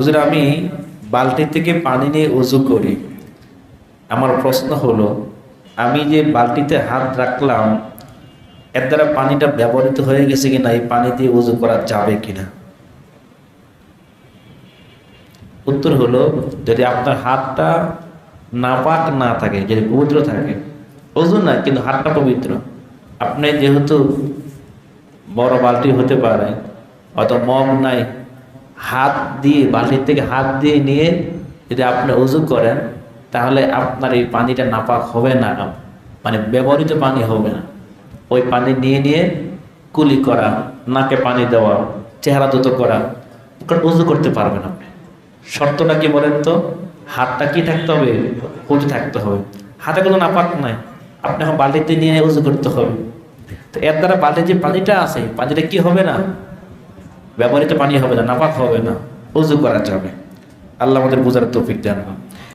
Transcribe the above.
হুজুর, আমি বালতি থেকে পানি নিয়ে উজু করি। আমার প্রশ্ন হলো, আমি যে বালতিতে হাত রাখলাম, এর দ্বারা পানিটা ব্যবহৃত হয়ে গেছে কিনা, এই পানি দিয়ে উজু করা যাবে কিনা? উত্তর হলো, যদি আপনার হাতটা নাপাক না থাকে, যদি পবিত্র থাকে ওজন না, কিন্তু হাতটা পবিত্র, আপনি যেহেতু বড় বালতি হতে পারে অত মগ নাই হাত দিয়ে, বালতির থেকে হাত দিয়ে নিয়ে যদি আপনি উজু করেন, তাহলে আপনার এই পানিটা নাপাক হবে না মানে ব্যবহৃত পানি হবে না। ওই পানি নিয়ে নিয়ে কুলি করা, নাকে পানি দেওয়া, চেহারা দ্রুত করা উজু করতে পারবেন আপনি। শর্তটা কি বলেন তো? হাতটা কি থাকতে হবে? উজু থাকতে হবে। হাতে কোনো নাপাক নাই। আপনি এখন বালতিতে নিয়ে উজু করতে হবে। তো এর দ্বারা বালতির যে পানিটা আছে, পানিটা কি হবে না? ব্যবহৃত পানি হবে না, নাপাক হবে না। উজু করা যাবে আল্লাহ আমাদের বোঝার তৌফিক দেন।